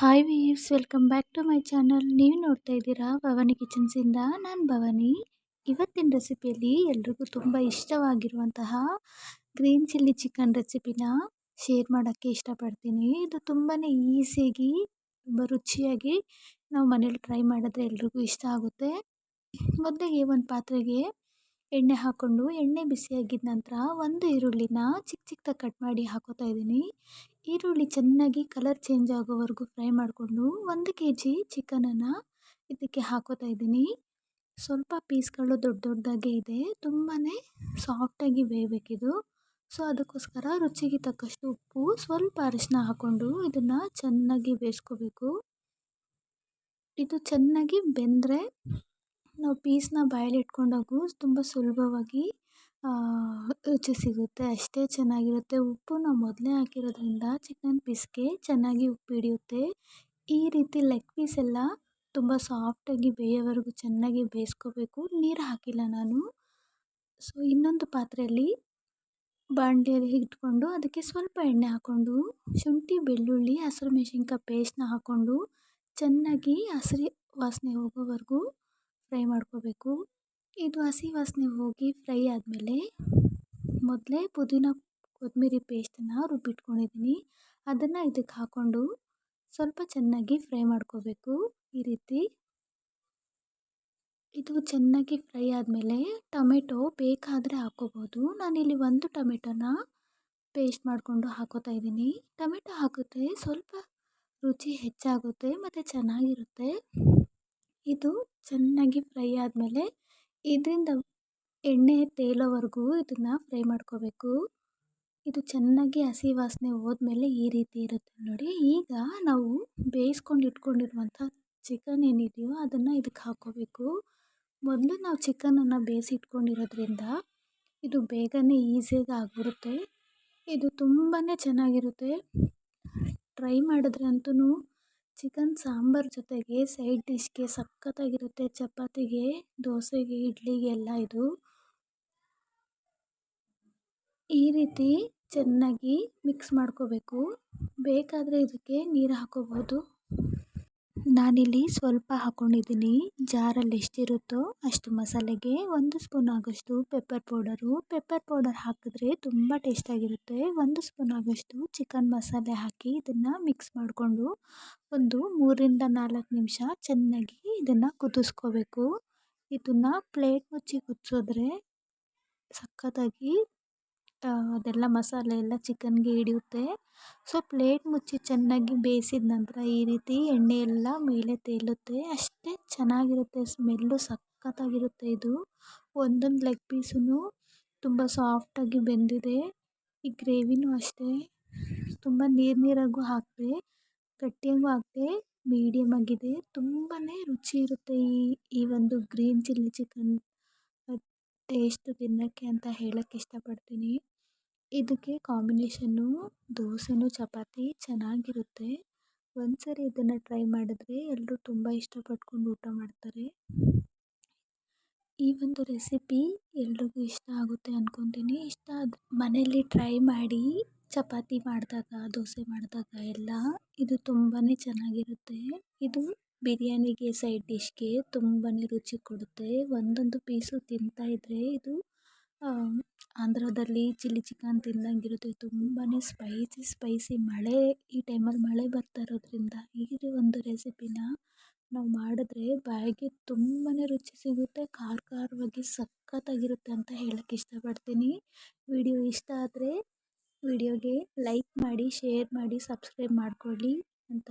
Hi views welcome back to my channel ನೀವು ನೋಡ್ತಾ ಇದ್ದೀರಾ ಭವಾನಿ ಕಿಚನ್ಸಿಂದ ನಾನು ಭವಾನಿ. ಇವತ್ತಿನ ರೆಸಿಪಿಯಲ್ಲಿ ಎಲ್ರಿಗೂ ತುಂಬ ಇಷ್ಟವಾಗಿರುವಂತಹ ಗ್ರೀನ್ ಚಿಲ್ಲಿ ಚಿಕನ್ ರೆಸಿಪಿನ ಶೇರ್ ಮಾಡೋಕ್ಕೆ ಇಷ್ಟಪಡ್ತೀನಿ. ಇದು ತುಂಬಾ ಈಸಿಯಾಗಿ ತುಂಬ ರುಚಿಯಾಗಿ ನಾವು ಮನೇಲಿ ಟ್ರೈ ಮಾಡಿದ್ರೆ ಎಲ್ರಿಗೂ ಇಷ್ಟ ಆಗುತ್ತೆ. ಮೊದಲಿಗೆ ಒಂದು ಪಾತ್ರೆಗೆ ಎಣ್ಣೆ ಹಾಕ್ಕೊಂಡು ಎಣ್ಣೆ ಬಿಸಿಯಾಗಿದ್ದ ನಂತರ ಒಂದು ಈರುಳ್ಳಿನ ಚಿಕ್ಕ ಚಿಕ್ಕದಾಗಿ ಕಟ್ ಮಾಡಿ ಹಾಕೋತಾ ಇದ್ದೀನಿ. ಈರುಳ್ಳಿ ಚೆನ್ನಾಗಿ ಕಲರ್ ಚೇಂಜ್ ಆಗೋವರೆಗೂ ಫ್ರೈ ಮಾಡಿಕೊಂಡು ಒಂದು ಕೆ ಜಿ ಚಿಕನನ್ನು ಇದಕ್ಕೆ ಹಾಕೋತಾ ಇದ್ದೀನಿ. ಸ್ವಲ್ಪ ಪೀಸ್ಗಳು ದೊಡ್ಡ ದೊಡ್ಡದಾಗೆ ಇದೆ. ತುಂಬಾ ಸಾಫ್ಟಾಗಿ ಬೇಯಬೇಕಿದು. ಸೊ ಅದಕ್ಕೋಸ್ಕರ ರುಚಿಗೆ ತಕ್ಕಷ್ಟು ಉಪ್ಪು, ಸ್ವಲ್ಪ ಅರಿಶಿನ ಹಾಕ್ಕೊಂಡು ಇದನ್ನು ಚೆನ್ನಾಗಿ ಬೇಯಿಸ್ಕೋಬೇಕು. ಇದು ಚೆನ್ನಾಗಿ ಬೆಂದರೆ ನಾವು ಪೀಸ್ನ ಬಾಯಲ್ಲಿ ಇಟ್ಕೊಂಡಾಗೂ ತುಂಬ ಸುಲಭವಾಗಿ ರುಚಿ ಸಿಗುತ್ತೆ. ಅಷ್ಟೇ ಚೆನ್ನಾಗಿರುತ್ತೆ. ಉಪ್ಪು ನಾವು ಮೊದಲೇ ಹಾಕಿರೋದ್ರಿಂದ ಚಿಕನ್ ಪೀಸ್ಗೆ ಚೆನ್ನಾಗಿ ಉಪ್ಪು ಹಿಡಿಯುತ್ತೆ. ಈ ರೀತಿ ಲೆಗ್ ಪೀಸ್ ಎಲ್ಲ ತುಂಬ ಸಾಫ್ಟಾಗಿ ಬೇಯೋವರೆಗೂ ಚೆನ್ನಾಗಿ ಬೇಯಿಸ್ಕೋಬೇಕು. ನೀರು ಹಾಕಿಲ್ಲ ನಾನು. ಸೊ, ಇನ್ನೊಂದು ಪಾತ್ರೆಯಲ್ಲಿ ಬಾಣಲೆಯಲ್ಲಿ ಇಟ್ಕೊಂಡು ಅದಕ್ಕೆ ಸ್ವಲ್ಪ ಎಣ್ಣೆ ಹಾಕ್ಕೊಂಡು, ಶುಂಠಿ, ಬೆಳ್ಳುಳ್ಳಿ, ಹಸಿರು ಮೆಣಸಿನ್ಕಾಯಿ ಪೇಸ್ಟ್ನ ಹಾಕ್ಕೊಂಡು ಚೆನ್ನಾಗಿ ಹಸಿರು ವಾಸನೆ ಹೋಗೋವರೆಗೂ ಫ್ರೈ ಮಾಡ್ಕೋಬೇಕು. ಇದು ಹಸಿ ವಾಸನೆ ಹೋಗಿ ಫ್ರೈ ಆದಮೇಲೆ ಮೊದಲೇ ಪುದೀನ ಕೊತ್ತಂಬರಿ ಪೇಸ್ಟನ್ನು ರುಬ್ಬಿಟ್ಕೊಂಡಿದ್ದೀನಿ ಅದನ್ನು ಇದಕ್ಕೆ ಹಾಕ್ಕೊಂಡು ಸ್ವಲ್ಪ ಚೆನ್ನಾಗಿ ಫ್ರೈ ಮಾಡ್ಕೋಬೇಕು ಈ ರೀತಿ. ಇದು ಚೆನ್ನಾಗಿ ಫ್ರೈ ಆದಮೇಲೆ ಟೊಮೆಟೊ ಬೇಕಾದರೆ ಹಾಕ್ಕೋಬೋದು ನಾನಿಲ್ಲಿ ಒಂದು ಟೊಮೆಟೊನ ಪೇಸ್ಟ್ ಮಾಡಿಕೊಂಡು ಹಾಕೋತಾ ಇದ್ದೀನಿ. ಟೊಮೆಟೊ ಹಾಕುತ್ತೆ ಸ್ವಲ್ಪ ರುಚಿ ಹೆಚ್ಚಾಗುತ್ತೆ, ಮತ್ತು ಚೆನ್ನಾಗಿರುತ್ತೆ. ಇದು ಚೆನ್ನಾಗಿ ಫ್ರೈ ಆದಮೇಲೆ ಇದರಿಂದ ಎಣ್ಣೆ ತೇಲೋವರೆಗೂ ಇದನ್ನು ಫ್ರೈ ಮಾಡ್ಕೋಬೇಕು. ಇದು ಚೆನ್ನಾಗಿ ಹಸಿ ವಾಸನೆ ಹೋದ್ಮೇಲೆ ಈ ರೀತಿ ಇರುತ್ತೆ ನೋಡಿ. ಈಗ ನಾವು ಬೇಯಿಸ್ಕೊಂಡು ಇಟ್ಕೊಂಡಿರುವಂಥ ಚಿಕನ್ ಏನಿದೆಯೋ ಅದನ್ನು ಇದಕ್ಕೆ ಹಾಕ್ಕೋಬೇಕು. ಮೊದಲು ನಾವು ಚಿಕನನ್ನು ಬೇಯಿಸಿ ಇಟ್ಕೊಂಡಿರೋದ್ರಿಂದ ಇದು ಬೇಗನೆ ಈಸಿಯಾಗಿ ಆಗಿಬಿಡುತ್ತೆ. ಇದು ತುಂಬಾ ಚೆನ್ನಾಗಿರುತ್ತೆ. ಟ್ರೈ ಮಾಡಿದ್ರೆ ಅಂತೂ ಚಿಕನ್ ಸಾಂಬಾರ್ ಜೊತೆಗೆ ಸೈಡ್ ಡಿಶ್ಗೆ ಸಖತ್ತಾಗಿರುತ್ತೆ. ಚಪಾತಿಗೆ, ದೋಸೆಗೆ ಇಡ್ಲಿಗೆಲ್ಲ ಇದು. ಈ ರೀತಿ ಚೆನ್ನಾಗಿ ಮಿಕ್ಸ್ ಮಾಡ್ಕೋಬೇಕು. ಬೇಕಾದರೆ ಇದಕ್ಕೆ ನೀರು ಹಾಕೋಬೋದು ನಾನಿಲ್ಲಿ ಸ್ವಲ್ಪ ಹಾಕ್ಕೊಂಡಿದ್ದೀನಿ ಜಾರಲ್ಲಿ ಎಷ್ಟಿರುತ್ತೋ ಅಷ್ಟು ಮಸಾಲೆಗೆ ಒಂದು ಸ್ಪೂನ್ ಆಗೋಷ್ಟು ಪೆಪ್ಪರ್ ಪೌಡರು ಪೆಪ್ಪರ್ ಪೌಡರ್ ಹಾಕಿದ್ರೆ ತುಂಬ ಟೇಸ್ಟಾಗಿರುತ್ತೆ. ಒಂದು ಸ್ಪೂನ್ ಆಗೋಷ್ಟು ಚಿಕನ್ ಮಸಾಲೆ ಹಾಕಿ ಇದನ್ನು ಮಿಕ್ಸ್ ಮಾಡಿಕೊಂಡು ಒಂದು ಮೂರರಿಂದ ನಾಲ್ಕು ನಿಮಿಷ ಚೆನ್ನಾಗಿ ಇದನ್ನು ಕುದಿಸ್ಕೋಬೇಕು. ಇದನ್ನು ಪ್ಲೇಟ್ ಮುಚ್ಚಿ ಕುದಿಸಿದ್ರೆ ಸಖತ್ತಾಗಿ ಅದೆಲ್ಲ ಮಸಾಲೆ ಎಲ್ಲ ಚಿಕನ್ಗೆ ಹಿಡಿಯುತ್ತೆ. ಸೊ, ಪ್ಲೇಟ್ ಮುಚ್ಚಿ ಚೆನ್ನಾಗಿ ಬೇಯಿಸಿದ ನಂತರ ಈ ರೀತಿ ಎಣ್ಣೆ ಎಲ್ಲ ಮೇಲೆ ತೇಲುತ್ತೆ. ಅಷ್ಟೇ ಚೆನ್ನಾಗಿರುತ್ತೆ, ಸ್ಮೆಲ್ಲು ಸಖತ್ತಾಗಿರುತ್ತೆ ಇದು. ಒಂದೊಂದು ಲೆಗ್ ಪೀಸೂ ತುಂಬ ಸಾಫ್ಟಾಗಿ ಬೆಂದಿದೆ. ಈ ಗ್ರೇವಿನೂ ಅಷ್ಟೇ. ತುಂಬ ನೀರು ನೀರಾಗೂ ಹಾಕಿದೆ, ಗಟ್ಟಿಯಾಗೂ ಹಾಕಿದೆ ಮೀಡಿಯಮ್ ಆಗಿದೆ. ತುಂಬಾ ರುಚಿ ಇರುತ್ತೆ ಈ ಈ ಒಂದು ಗ್ರೀನ್ ಚಿಲ್ಲಿ ಚಿಕನ್ ಟೇಸ್ಟ್ ತಿನ್ನೋಕ್ಕೆ ಅಂತ ಹೇಳೋಕ್ಕೆ ಇಷ್ಟಪಡ್ತೀನಿ. ಇದಕ್ಕೆ ಕಾಂಬಿನೇಷನ್ನು ದೋಸೆನೂ ಚಪಾತಿ ಚೆನ್ನಾಗಿರುತ್ತೆ. ಒಂದ್ಸರಿ ಇದನ್ನು ಟ್ರೈ ಮಾಡಿದ್ರೆ ಎಲ್ಲರೂ ತುಂಬ ಇಷ್ಟಪಟ್ಕೊಂಡು ಊಟ ಮಾಡ್ತಾರೆ. ಈ ಒಂದು ರೆಸಿಪಿ ಎಲ್ರಿಗೂ ಇಷ್ಟ ಆಗುತ್ತೆ ಅಂದ್ಕೊತೀನಿ ಇಷ್ಟ ಆದರೆ ಮನೇಲಿ ಟ್ರೈ ಮಾಡಿ ಚಪಾತಿ ಮಾಡಿದಾಗ, ದೋಸೆ ಮಾಡಿದಾಗ ಎಲ್ಲ ಇದು ತುಂಬಾ ಚೆನ್ನಾಗಿರುತ್ತೆ. ಇದು ಬಿರಿಯಾನಿಗೆ ಸೈಡ್ ಡಿಶ್ಗೆ ತುಂಬಾ ರುಚಿ ಕೊಡುತ್ತೆ. ಒಂದೊಂದು ಪೀಸು ತಿಂತಾಯಿದ್ರೆ ಇದು ಆಂಧ್ರದಲ್ಲಿ ಚಿಲ್ಲಿ ಚಿಕನ್ ತಿಂದಂಗಿರುತ್ತೆ. ತುಂಬಾ ಸ್ಪೈಸಿ ಸ್ಪೈಸಿ ಮಳೆ, ಈ ಟೈಮಲ್ಲಿ ಮಳೆ ಬರ್ತಾ ಇರೋದ್ರಿಂದ ಈ ಒಂದು ರೆಸಿಪಿನ ನಾವು ಮಾಡಿದ್ರೆ ಬಾಯಿಗೆ ತುಂಬಾ ರುಚಿ ಸಿಗುತ್ತೆ, ಖಾರ ಖಾರವಾಗಿ ಸಖತ್ತಾಗಿರುತ್ತೆ ಅಂತ ಹೇಳಕ್ಕೆ ಇಷ್ಟಪಡ್ತೀನಿ. ವಿಡಿಯೋ ಇಷ್ಟ ಆದರೆ ವಿಡಿಯೋಗೆ ಲೈಕ್ ಮಾಡಿ ಶೇರ್ ಮಾಡಿ ಸಬ್ಸ್ಕ್ರೈಬ್ ಮಾಡ್ಕೊಳ್ಳಿ ಅಂತ